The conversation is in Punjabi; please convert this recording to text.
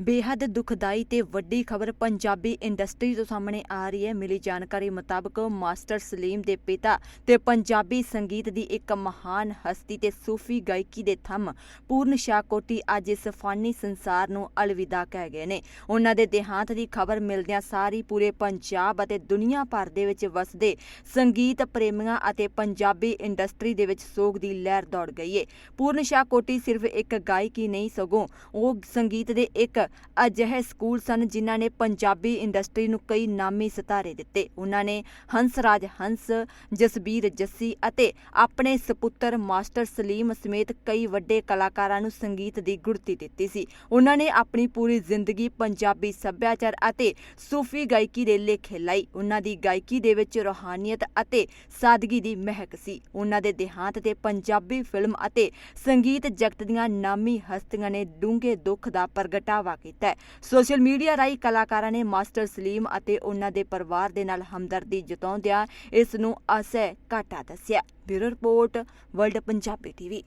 ਬੇਹੱਦ ਦੁਖਦਾਈ ਤੇ ਵੱਡੀ ਖਬਰ ਪੰਜਾਬੀ ਇੰਡਸਟਰੀ ਤੋਂ ਸਾਹਮਣੇ ਆ ਰਹੀ ਹੈ। ਮਿਲੀ ਜਾਣਕਾਰੀ ਮੁਤਾਬਕ ਮਾਸਟਰ ਸਲੀਮ ਦੇ ਪਿਤਾ ਤੇ ਪੰਜਾਬੀ ਸੰਗੀਤ ਦੀ ਇੱਕ ਮਹਾਨ ਹਸਤੀ ਤੇ ਸੂਫੀ ਗਾਇਕੀ ਦੇ ਥੰਮ ਪੂਰਨ ਸ਼ਾਹ ਕੋਟੀ ਅੱਜ ਇਸ ਫਾਨੀ ਸੰਸਾਰ ਨੂੰ ਅਲਵਿਦਾ ਕਹਿ ਗਏ ਨੇ। ਉਹਨਾਂ ਦੇ ਦੇਹਾਂਤ ਦੀ ਖਬਰ ਮਿਲਦਿਆਂ ਸਾਰੀ ਪੂਰੇ ਪੰਜਾਬ ਅਤੇ ਦੁਨੀਆ ਭਰ ਦੇ ਵਿੱਚ ਵਸਦੇ ਸੰਗੀਤ ਪ੍ਰੇਮੀਆਂ ਅਤੇ ਪੰਜਾਬੀ ਇੰਡਸਟਰੀ ਦੇ ਵਿੱਚ ਸੋਗ ਦੀ ਲਹਿਰ ਦੌੜ ਗਈ ਹੈ ਪੂਰਨ ਸ਼ਾਹ ਕੋਟੀ ਸਿਰਫ ਇੱਕ ਗਾਇਕੀ ਨਹੀਂ, ਸਗੋਂ ਉਹ ਸੰਗੀਤ ਦੇ ਇੱਕ ਅਜਿਹੇ ਸਕੂਲ ਸਨ ਜਿਨ੍ਹਾਂ ਨੇ ਪੰਜਾਬੀ ਇੰਡਸਟਰੀ ਨੂੰ ਕਈ ਨਾਮੀ ਸਿਤਾਰੇ ਦਿੱਤੇ। ਉਹਨਾਂ ਨੇ ਹੰਸਰਾਜ ਹੰਸ, ਜਸਬੀਰ ਜੱਸੀ ਅਤੇ ਆਪਣੇ ਸੁਪੁੱਤਰ ਮਾਸਟਰ ਸਲੀਮ ਸਮੇਤ ਕਈ ਵੱਡੇ ਕਲਾਕਾਰਾਂ ਨੂੰ ਸੰਗੀਤ ਦੀ ਗੁੜਤੀ ਦਿੱਤੀ ਸੀ। ਉਹਨਾਂ ਨੇ ਆਪਣੀ ਪੂਰੀ ਜ਼ਿੰਦਗੀ ਪੰਜਾਬੀ ਸੱਭਿਆਚਾਰ ਅਤੇ ਸੂਫੀ ਗਾਇਕੀ ਦੇ ਲੇਖੇ ਲਾਈ। ਉਹਨਾਂ ਦੀ ਗਾਇਕੀ ਦੇ ਵਿੱਚ ਰੋਹਾਨੀਅਤ ਅਤੇ ਸਾਦਗੀ ਦੀ ਮਹਿਕ ਸੀ। ਉਹਨਾਂ ਦੇ ਦੇਹਾਂਤ ਤੇ ਪੰਜਾਬੀ ਫਿਲਮ ਅਤੇ ਸੰਗੀਤ ਜਗਤ ਦੀਆਂ ਨਾਮੀ ਹਸਤੀਆਂ ਨੇ ਡੂੰਘੇ ਦੁੱਖ ਦਾ ਪ੍ਰਗਟਾਵਾ ਕੀਤਾ ਹੈ। ਸੋਸ਼ਲ ਮੀਡੀਆ ਰਾਹੀਂ ਕਲਾਕਾਰਾਂ ਨੇ ਮਾਸਟਰ ਸਲੀਮ ਅਤੇ ਉਹਨਾਂ ਦੇ ਪਰਿਵਾਰ ਦੇ ਨਾਲ ਹਮਦਰਦੀ ਜਤਾਉਂਦਿਆਂ ਇਸ ਨੂੰ ਅਸਹਿ ਘਾਟਾ ਦੱਸਿਆ। Bureau report, world Punjabi TV.